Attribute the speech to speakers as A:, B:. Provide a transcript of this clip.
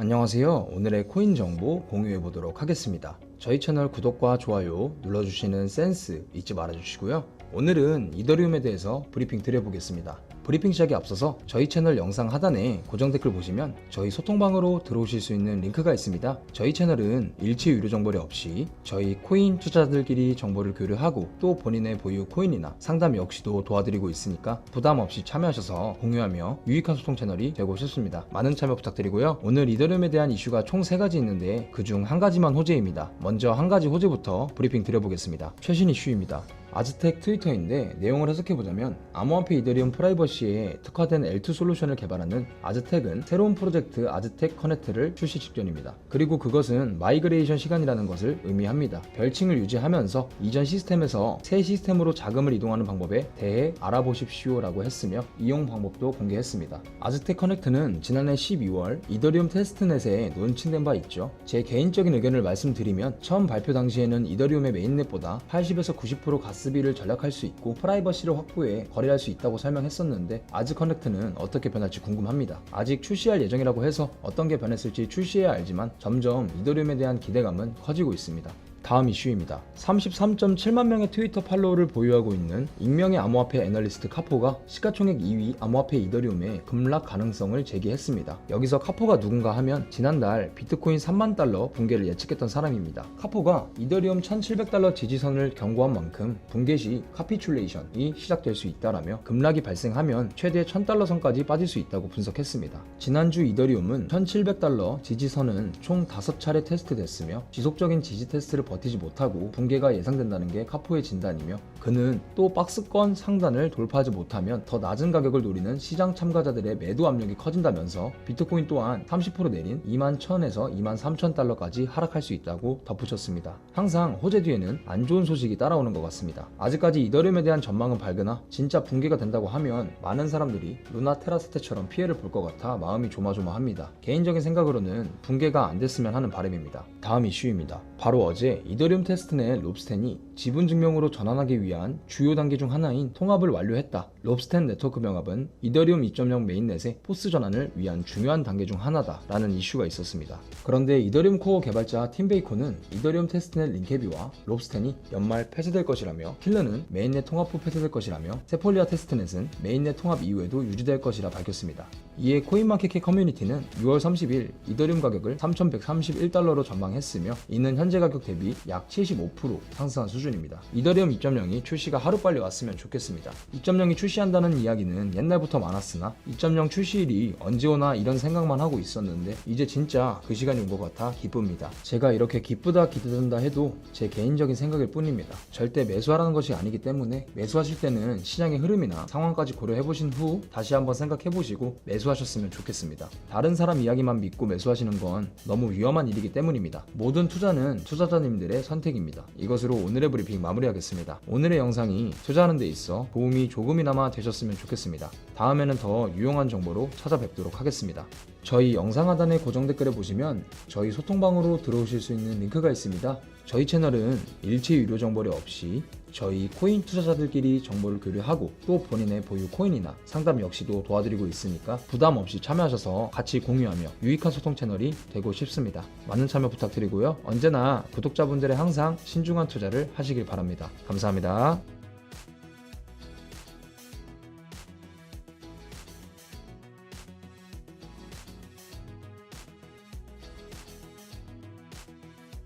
A: 안녕하세요. 오늘의 코인 정보 공유해 보도록 하겠습니다. 저희 채널 구독과 좋아요 눌러주시는 센스 잊지 말아주시고요. 오늘은 이더리움에 대해서 브리핑 드려보겠습니다. 브리핑 시작에 앞서서 저희 채널 영상 하단에 고정 댓글 보시면 저희 소통방으로 들어오실 수 있는 링크가 있습니다. 저희 채널은 일체 유료 정보를 없이 저희 코인 투자자들끼리 정보를 교류하고 또 본인의 보유 코인이나 상담 역시도 도와드리고 있으니까 부담 없이 참여하셔서 공유하며 유익한 소통 채널이 되고 싶습니다. 많은 참여 부탁드리고요. 오늘 이더리움에 대한 이슈가 총 3가지 있는데 그중 한 가지만 호재입니다. 먼저 한 가지 호재부터 브리핑 드려보겠습니다. 최신 이슈입니다. 아즈텍 트위터인데 내용을 해석해보자면 암호화폐 이더리움 프라이버시에 특화된 L2 솔루션을 개발하는 아즈텍은 새로운 프로젝트 아즈텍 커넥트를 출시 직전입니다. 그리고 그것은 마이그레이션 시간이라는 것을 의미합니다. 별칭을 유지하면서 이전 시스템에서 새 시스템으로 자금을 이동하는 방법에 대해 알아보십시오라고 했으며 이용 방법도 공개했습니다. 아즈텍 커넥트는 지난해 12월 이더리움 테스트넷에 론칭된 바 있죠. 제 개인적인 의견을 말씀드리면 처음 발표 당시에는 이더리움의 메인넷보다 80에서 90% 가스 비를 절약할 수 있고 프라이버시를 확보해 거래할 수 있다고 설명했었는데 아즈 커넥트는 어떻게 변할지 궁금합니다. 아직 출시할 예정이라고 해서 어떤 게 변했을지 출시해야 알지만 점점 이더리움에 대한 기대감은 커지고 있습니다. 다음 이슈입니다. 33.7만 명의 트위터 팔로워를 보유하고 있는 익명의 암호화폐 애널리스트 카포가 시가총액 2위 암호화폐 이더리움의 급락 가능성을 제기했습니다. 여기서 카포가 누군가 하면 지난달 비트코인 3만 달러 붕괴를 예측했던 사람입니다. 카포가 이더리움 1700달러 지지선을 경고한 만큼 붕괴 시 카피출레이션이 시작될 수 있다라며 급락이 발생하면 최대 1000달러 선까지 빠질 수 있다고 분석했습니다. 지난주 이더리움은 1700달러 지지선은 총 5차례 테스트됐으며 지속적인 지지 테스트를 버 티지 못하고 붕괴가 예상된다는 게 카포의 진단이며 그는 또 박스권 상단을 돌파하지 못하면 더 낮은 가격을 노리는 시장 참가자들의 매도 압력이 커진다면서 비트코인 또한 30% 내린 2만 1000에서 2만 3000 달러까지 하락할 수 있다고 덧붙였습니다. 항상 호재 뒤에는 안 좋은 소식이 따라오는 것 같습니다. 아직까지 이더리움에 대한 전망은 밝으나 진짜 붕괴가 된다고 하면 많은 사람들이 루나 테라스테처럼 피해를 볼 것 같아 마음이 조마조마합니다. 개인적인 생각으로는 붕괴가 안 됐으면 하는 바람입니다. 다음 이슈입니다. 바로 어제 이더리움 테스트넷 롭스텐이 지분 증명으로 전환하기 위한 주요 단계 중 하나인 통합을 완료했다. 롭스텐 네트워크 병합은 이더리움 2.0 메인넷의 포스 전환을 위한 중요한 단계 중 하나다라는 이슈가 있었습니다. 그런데 이더리움 코어 개발자 팀 베이커는 이더리움 테스트넷 링케비와 롭스텐이 연말 폐쇄될 것이라며 킬러는 메인넷 통합 후 폐쇄될 것이라며 세폴리아 테스트넷은 메인넷 통합 이후에도 유지될 것이라 밝혔습니다. 이에 코인마켓캡 커뮤니티는 6월 30일 이더리움 가격을 3,131달러로 전망했으며 이는 현재 가격 대비 약 75% 상승한 수준입니다. 이더리움 2.0이 출시가 하루빨리 왔으면 좋겠습니다. 2.0이 출시 한다는 이야기는 옛날부터 많았으나 2.0 출시일이 언제 오나 이런 생각만 하고 있었는데 이제 진짜 그 시간이 온 것 같아 기쁩니다. 제가 이렇게 기쁘다 기대된다 해도 제 개인적인 생각일 뿐입니다. 절대 매수하라는 것이 아니기 때문에 매수하실 때는 시장의 흐름이나 상황까지 고려해 보신 후 다시 한번 생각해 보시고 매수하셨으면 좋겠습니다. 다른 사람 이야기만 믿고 매수하시는 건 너무 위험한 일이기 때문입니다. 모든 투자는 투자자님들의 선택입니다. 이것으로 오늘의 브리핑 마무리하겠습니다. 오늘의 영상이 투자하는 데 있어 도움이 조금이나마 되셨으면 좋겠습니다. 다음에는 더 유용한 정보로 찾아뵙도록 하겠습니다. 저희 영상 하단의 고정 댓글에 보시면 저희 소통방으로 들어오실 수 있는 링크가 있습니다. 저희 채널은 일체 유료 정보를 없이 저희 코인 투자자들끼리 정보를 교류하고 또 본인의 보유 코인이나 상담 역시도 도와드리고 있으니까 부담 없이 참여하셔서 같이 공유하며 유익한 소통 채널이 되고 싶습니다. 많은 참여 부탁드리고요. 언제나 구독자분들의 항상 신중한 투자를 하시길 바랍니다. 감사합니다.